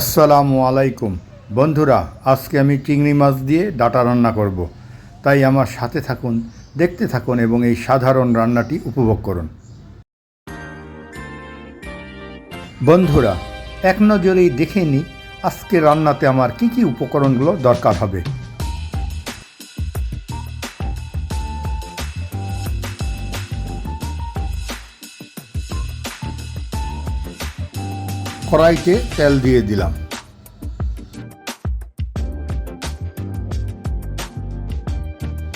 আসসালামু আলাইকুম। বন্ধুরা, আজকে আমি চিংড়ি মাছ দিয়ে ডাটা রান্না করব। তাই আমার সাথে থাকুন, দেখতে থাকুন এবং এই সাধারণ রান্নাটি উপভোগ করুন। বন্ধুরা, এক নজরেই দেখে নিই আজকে রান্নাতে আমার কি কি উপকরণগুলো দরকার হবে। কড়াইতে তেল দিয়ে দিলাম।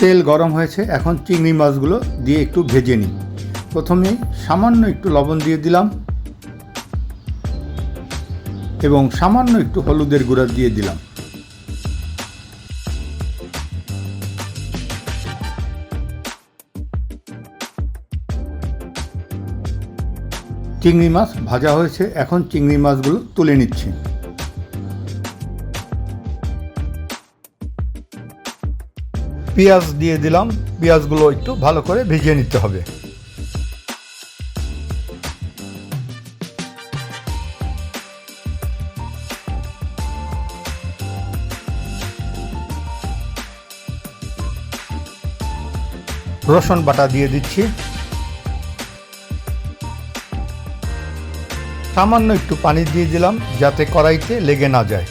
তেল গরম হয়েছে, এখন চিংড়ি মাছগুলো দিয়ে একটু ভেজে নিই। প্রথমে সামান্য একটু লবণ দিয়ে দিলাম এবং সামান্য একটু হলুদের গুঁড়া দিয়ে দিলাম। চিংড়ি মাছ ভাজা হয়েছে, এখন চিংড়ি মাছগুলো তুলে নিচ্ছি। পেঁয়াজ দিয়ে দিলাম, পেঁয়াজগুলো একটু ভালো করে ভেজে নিতে হবে। রসুন বাটা দিয়ে দিচ্ছি। সামান্য একটু পানি দিয়ে দিলাম যাতে কড়াইতে লেগে না যায়।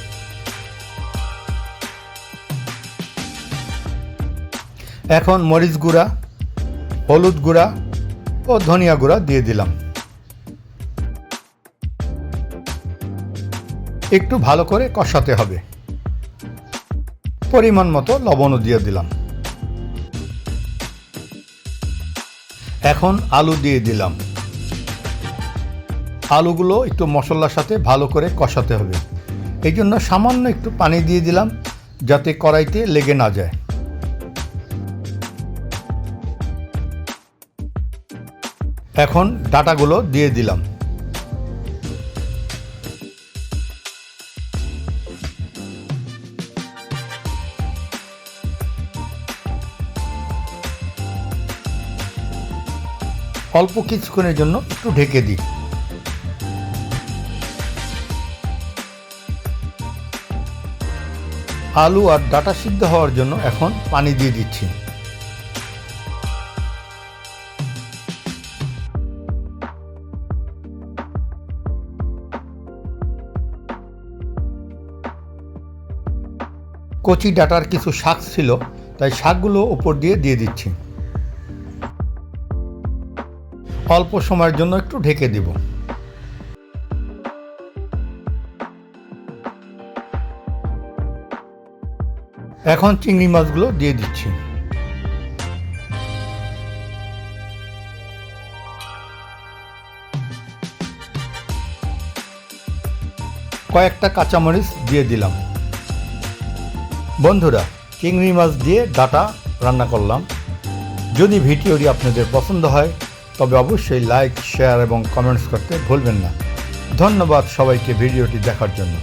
এখন মরিচ গুঁড়া, হলুদ গুঁড়া ও ধনিয়া গুঁড়া দিয়ে দিলাম। একটু ভালো করে কষাতে হবে। পরিমাণ মতো লবণও দিয়ে দিলাম। এখন আলু দিয়ে দিলাম। আলুগুলো একটু মশলার সাথে ভালো করে কষাতে হবে। এই জন্য সামান্য একটু পানি দিয়ে দিলাম যাতে কড়াইতে লেগে না যায়। এখন ডাটাগুলো দিয়ে দিলাম। অল্প কিছুক্ষণের জন্য একটু ঢেকে দিই। আলু আর ডাটা সিদ্ধ হওয়ার জন্য এখন পানি দিয়ে দিচ্ছি। কচি ডাটার কিছু শাক ছিল, তাই শাকগুলো উপর দিয়ে দিয়ে দিচ্ছি। অল্প সময়ের জন্য একটু ঢেকে দেব। এখন চিংড়ি মাছগুলো দিয়ে দিচ্ছি। কয়েকটা কাঁচামরিচ দিয়ে দিলাম। বন্ধুরা, চিংড়ি মাছ দিয়ে ডাটা রান্না করলাম। যদি ভিডিওটি আপনাদের পছন্দ হয়, তবে অবশ্যই লাইক, শেয়ার এবং কমেন্টস করতে ভুলবেন না। ধন্যবাদ সবাইকে ভিডিওটি দেখার জন্য।